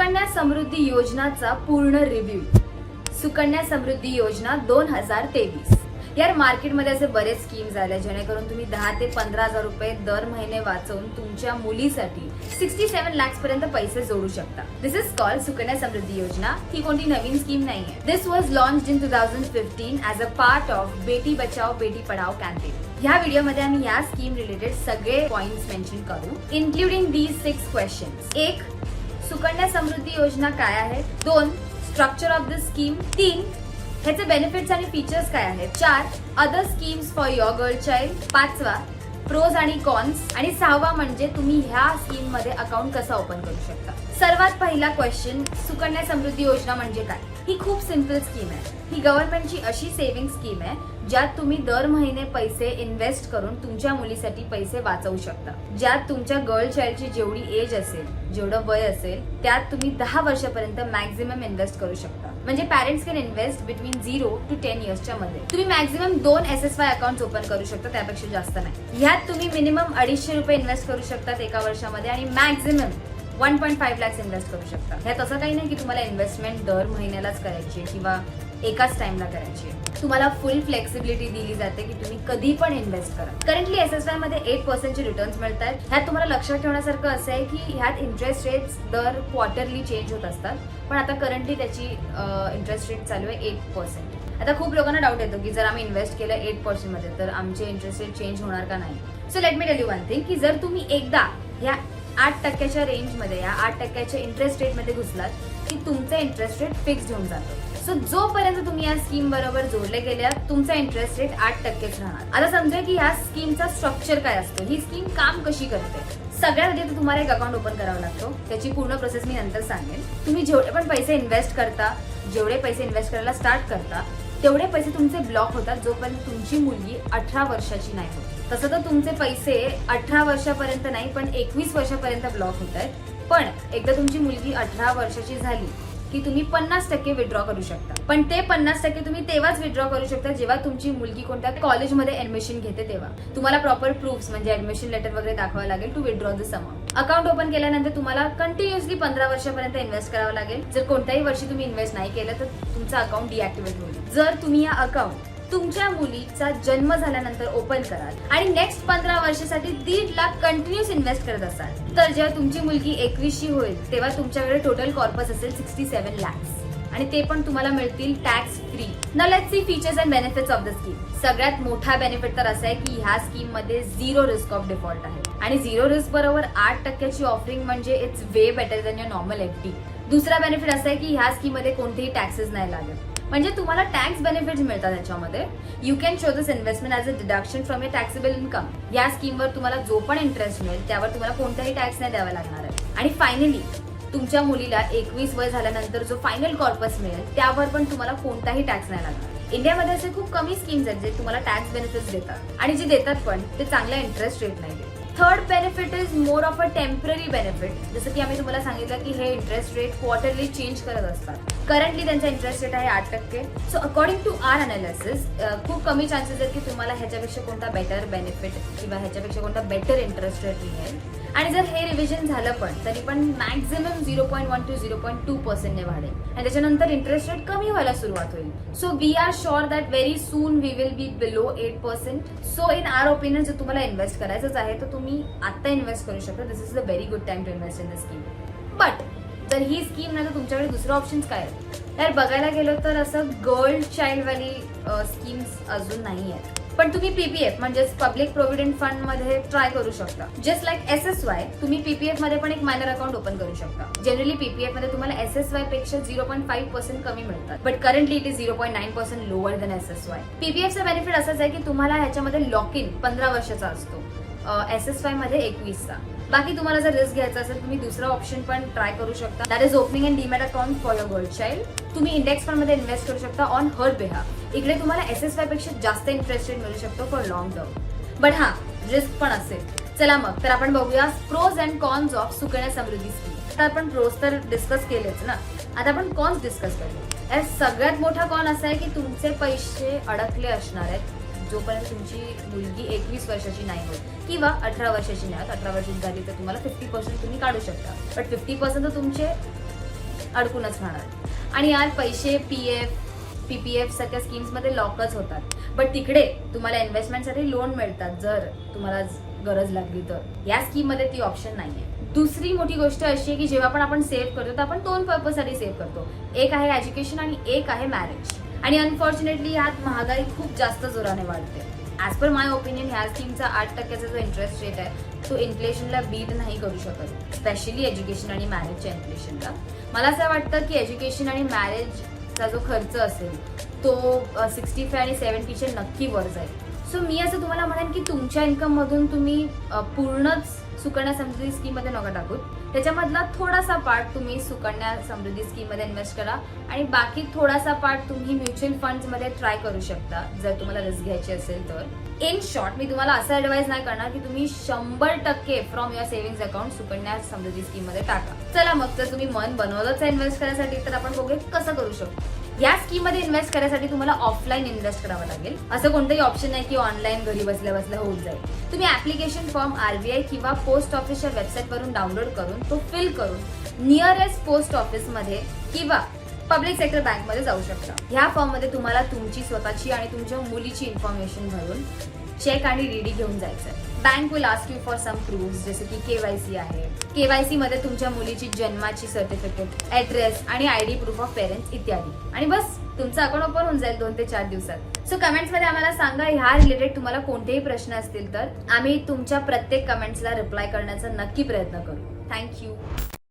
सुकन्या समृद्धी योजनाचा पूर्ण रिव्ह्यू सुकन्या समृद्धी योजना दोन हजार तेवीस. यार मार्केटमध्ये असे बरेच स्कीम्स आले जेणेकरून तुम्ही दहा ते पंधरा हजार रुपये दर महिने वाचवून तुमच्या मुलीसाठी सिक्स्टी सेव्हन लॅक्स पर्यंत पैसे जोडू शकता. This is call Sukanya Samriddhi Yojana. ही कोणती नवीन स्कीम नाही आहे. This was launch in two thousand fifteen as a part of Beti Bachao Beti Padhao campaign ह्या व्हिडिओमध्ये आम्ही या स्कीम रिलेटेड सगळे पॉइंट्स मेन्शन करू इन्क्लुडिंग दीज सिक्स क्वेश्चन एक सुकन्या समृद्धी योजना काय आहे? दोन स्ट्रक्चर ऑफ द स्कीम तीन ह्याचे बेनिफिट्स आणि फीचर्स काय आहेत? चार other schemes for your girl child पाचवा प्रोज आणि कॉन्स आणि सहावा म्हणजे तुम्ही ह्या स्कीममध्ये अकाउंट कसा ओपन करू शकता? सर्वात पहिला क्वेश्चन सुकन्या समृद्धी योजना म्हणजे काय? ही खूप सिंपल स्कीम आहे. ही गव्हर्नमेंटची अशी सेव्हिंग स्कीम आहे ज्यात तुम्ही दर महिने पैसे इन्व्हेस्ट करून तुमच्या मुलीसाठी पैसे वाचवू शकता. ज्यात तुमच्या गर्ल चाइल्डची जेवढी एज असेल जेवढं वय असेल त्यात तुम्ही दहा वर्षापर्यंत मॅक्झिमम इन्व्हेस्ट करू शकता. म्हणजे parents can invest between zero to ten इयर्सच्या मध्ये. तुम्ही मॅक्झिमम दोन S S Y account open करू शकता त्यापेक्षा जास्त नाही. ह्यात तुम्ही मिनिमम अडीचशे रुपये इन्व्हेस्ट करू शकतात एका वर्षामध्ये आणि maximum one point five lakhs invest करू शकता. ह्यात असं काही नाही की तुम्हाला इन्व्हेस्टमेंट दर महिन्यालाच करायची आहे किंवा एकाच टाइमला करायची आहे. तुम्हाला फुल फ्लेक्सिबिलिटी दिली जाते की तुम्ही कधी पण इन्व्हेस्ट करा. करंटली एस एस वायमध्ये एट पर्सेंटचे रिटर्न्स मिळत आहेत ह्यात तुम्हाला लक्षात ठेवण्यासारखं असं आहे की ह्यात इंटरेस्ट रेट्स दर क्वार्टरली चेंज होत असतात. पण आता करंटली त्याची इंटरेस्ट रेट चालू आहे एट पर्सेंट आता खूप लोकांना डाऊट येतो की जर आम्ही इन्व्हेस्ट केलं एट पर्सेंटमध्ये तर आमचे इंटरेस्ट रेट चेंज होणार का नाही? So let me tell you one thing की जर तुम्ही एकदा ह्या आठ टक्क्याच्या रेंजमध्ये या आठ टक्क्याच्या इंटरेस्ट रेटमध्ये घुसलात की तुमचं इंटरेस्ट रेट फिक्स्ड होऊन जातो. सो जोपर्यंत तुम्ही या स्कीम बरोबर जोडले गेल्या तुमचा इंटरेस्ट रेट आठ टक्केच राहणार. आता समजा की ह्या स्कीमचा स्ट्रक्चर काय असतो? ही स्कीम काम कशी करते? सगळ्यात आधी तुम्हाला एक अकाउंट ओपन करावा लागतो. त्याची पूर्ण प्रोसेस मी नंतर सांगेन. तुम्ही जेवढे पण पैसे इन्व्हेस्ट करता जेवढे पैसे इन्व्हेस्ट करायला स्टार्ट करता तेवढे पैसे तुमचे ब्लॉक होतात जोपर्यंत तुमची मुलगी अठरा वर्षाची नाही होत. तसं तर तुमचे पैसे अठरा वर्षापर्यंत नाही पण एकवीस वर्षापर्यंत ब्लॉक होत आहेत. पण एकदा तुमची मुलगी अठरा वर्षाची झाली की तुम्ही पन्नास टक्के विड्रॉ करू शकता. पण ते पन्नास टक्के तुम्ही तेव्हाच विड्रॉ करू शकता जेव्हा तुमची मुलगी कोणत्या कॉलेजमध्ये ऍडमिशन घेते तेव्हा. तुम्हाला प्रॉपर प्रूफ म्हणजे ऍडमिशन लेटर वगैरे दाखवावं लागेल to withdraw this amount account open केल्यानंतर तुम्हाला कंटिन्युअसली पंधरा वर्षापर्यंत इन्व्हेस्ट करावं लागेल. जर कोणत्याही वर्षी तुम्ही इन्व्हेस्ट नाही केलं तर तुमचं अकाउंट डिऍक्टिव्हेट होईल. जर तुम्ही या अकाउंट तुमच्या मुलीचा जन्म झाल्यानंतर ओपन कराल. आणि नेक्स्ट पंधरा वर्षासाठी दीड लाख कंटिन्युअस इन्व्हेस्ट करत असाल. तर जेव्हा तुमची मुलगी एकवीसशी होईल तेव्हा तुमच्याकडे टोटल कॉर्पस असेल सिक्स्टी सेव्हन लॅक्स आणि ते पण तुम्हाला मिळतील टॅक्स फ्री न let see features and benefits of the scheme सगळ्यात मोठा बेनिफिट तर असा आहे की ह्या स्कीममध्ये झिरो रिस्क ऑफ डिफॉल्ट आहे. आणि झिरो रिस्क बरोबर आठ टक्क्याची ऑफरिंग म्हणजे it's way better than your normal F D दुसरा बेनिफिट असा आहे की ह्या स्कीममध्ये कोणतेही टॅक्सेस नाही लागत. म्हणजे तुम्हाला टॅक्स बेनिफिट्स मिळतात त्याच्यामध्ये you can show this investment as a deduction from a taxable income या स्कीमवर तुम्हाला जो पण इंटरेस्ट मिळेल त्यावर तुम्हाला कोणताही टॅक्स नाही द्यावा लागणार आहे. आणि फायनली तुमच्या मुलीला एकवीस वय झाल्यानंतर जो फायनल कॉर्पस मिळेल त्यावर पण तुम्हाला कोणताही टॅक्स नाही लागणार. इंडियामध्ये असे खूप कमी स्कीम्स आहेत जे तुम्हाला टॅक्स बेनिफिट्स देतात. आणि जे देतात पण ते चांगला इंटरेस्ट रेट नाही देत. Third benefit is more of a temporary benefit जसं की आम्ही तुम्हाला सांगितलं की हे इंटरेस्ट रेट क्वार्टरली चेंज करत असतात. करंटली त्यांचा इंटरेस्ट रेट आहे आठ टक्के. So according to our analysis खूप कमी चान्सेस आहेत की तुम्हाला ह्याच्यापेक्षा कोणता बेटर बेनिफिट किंवा ह्याच्यापेक्षा कोणता बेटर इंटरेस्ट रेट मिळेल. आणि जर हे रिव्हिजन झालं पण तरी पण maximum zero point one two zero point two पर्सेंटने वाढेल. आणि त्याच्यानंतर इंटरेस्ट रेट कमी व्हायला सुरुवात होईल. So we are sure that very soon we will be below eight percent so in our opinion जर तुम्हाला इन्व्हेस्ट करायचंच आहे तर तुम्ही आता इन्व्हेस्ट करू शकता. This is a very good time to invest in the scheme but जर ही स्कीम नाही तर तुमच्याकडे दुसरे ऑप्शन्स काय आहेत? तर बघायला गेलो तर असं गर्ल चाइल्डवाली स्कीम्स अजून नाही आहेत पण तुम्ही पीपीएफ म्हणजेच पब्लिक प्रोव्हिडंट फंडमध्ये ट्राय करू शकता. Just like S S Y तुम्ही पीपीएफमध्ये पण एक मायनर अकाउंट ओपन करू शकता. जनरली पीपीएफमध्ये तुम्हाला एस एस वायपेक्षा झिरो पॉईंट फाईव्ह पर्सेंट कमी मिळतात. But currently it is zero point nine percent lower than S S Y पीपीएफचा benefit असाच आहे की तुम्हाला ह्याच्यामध्ये लॉक इन पंधरा वर्षाचा असतो. एस एस वायमध्ये एकवीसचा. बाकी तुम्हाला जर रिस्क घ्यायचा असेल तुम्ही दुसरा ऑप्शन पण ट्राय करू शकता. That is opening and demat account for your girl child तुम्ही इंडेक्स फंडमध्ये इन्व्हेस्ट करू शकता ऑन हर बेहाफ इकडे तुम्हाला एस एस फायपेक्षा जास्त इंटरेस्ट रेट मिळू शकतो फॉर लॉंग टर्म बट हा रिस्क पण असेल. चला मग तर आपण बघूया pros and cons of Sukanya Samriddhi scheme आता आपण प्रोज तर डिस्कस केलेच ना. आता आपण कॉन्स डिस्कस करू सगळ्यात मोठा कॉन असा आहे की तुमचे पैसे अडकले असणार आहेत. जोपर्यंत तुमची मुलगी एकवीस वर्षाची नाही होत किंवा अठरा वर्षाची नाही होत अठरा वर्षाची झाली तर तुम्हाला फिफ्टी पर्सेंट तुम्ही काढू शकता. बट फिफ्टी पर्सेंट तर तुमचे अडकूनच राहणार. आणि यार पैसे P F P P F सारख्या स्कीम्समध्ये लॉकच होतात. बट तिकडे तुम्हाला इन्व्हेस्टमेंटसाठी लोन मिळतात जर तुम्हाला गरज लागली तर. या स्कीममध्ये ती ऑप्शन नाही आहे दुसरी मोठी गोष्ट अशी आहे की जेव्हा पण आपण सेव्ह करतो तर आपण दोन पर्पजसाठी सेव्ह करतो. एक आहे एज्युकेशन आणि एक आहे मॅरेज आणि अनफॉर्च्युनेटली ह्यात महागाई खूप जास्त जोराने वाढते. ॲज पर माय ओपिनियन ह्या स्कीमचा आठ टक्क्याचा जो इंटरेस्ट रेट आहे तो इन्फ्लेशनला बीट नाही करू शकत स्पेशली एज्युकेशन आणि मॅरेजच्या इन्फ्लेशनला मला असं वाटतं की एज्युकेशन आणि मॅरेजचा जो खर्च असेल तो सिक्स्टी फाय आणि सेवन्टीच्या नक्की वर जाईल. सो मी असं तुम्हाला म्हणेन की तुमच्या इन्कममधून तुम्ही पूर्णच सुकन्या समृद्धी स्कीममध्ये नका टाकू त्याच्यामधला थोडासा पार्ट तुम्ही सुकन्या समृद्धी स्कीममध्ये इन्व्हेस्ट करा आणि बाकी थोडासा पार्ट तुम्ही म्युच्युअल फंडमध्ये ट्राय करू शकता. जर तुम्हाला रिस्क घ्यायची असेल तर. इन शॉर्ट मी तुम्हाला असं ऍडवाइस नाही करणार की तुम्ही शंभर टक्के from your savings account Sukanya Samriddhi स्कीममध्ये टाका. चला मग जर तुम्ही मन बनवलंच आहे इन्व्हेस्ट करण्यासाठी तर आपण बघूया कसं करू शकतो. या स्कीममध्ये इन्व्हेस्ट करण्यासाठी तुम्हाला ऑफलाईन इन्व्हेस्ट करावं लागेल. असं कोणतंही ऑप्शन नाही की ऑनलाईन घरी बसल्या बसल्या होऊन जाईल. तुम्ही ऍप्लिकेशन फॉर्म आरबीआय किंवा पोस्ट ऑफिसच्या वेबसाईट वरून डाउनलोड करून तो फिल करून नियरेस्ट पोस्ट ऑफिसमध्ये किंवा पब्लिक सेक्टर बँकमध्ये जाऊ शकता. ह्या फॉर्ममध्ये तुम्हाला तुमची स्वतःची आणि तुमच्या मुलीची इन्फॉर्मेशन भरून चेक आणि डीडी घेऊन जायचं bank will ask you for some proof जसे की केवायसी आहे केवायसी मध्ये तुमच्या मुलीची जन्माची सर्टिफिकेट ऍड्रेस आणि आयडी प्रूफ ऑफ पेरेंट्स इत्यादी. आणि बस तुमचं अकाउंट ओपन होऊन जाईल दोन ते चार दिवसात. सो कमेंट्समध्ये आम्हाला सांगा ह्या रिलेटेड तुम्हाला कोणतेही प्रश्न असतील तर आम्ही तुमच्या प्रत्येक कमेंट्सला रिप्लाय करण्याचा नक्की प्रयत्न करू. थँक्यू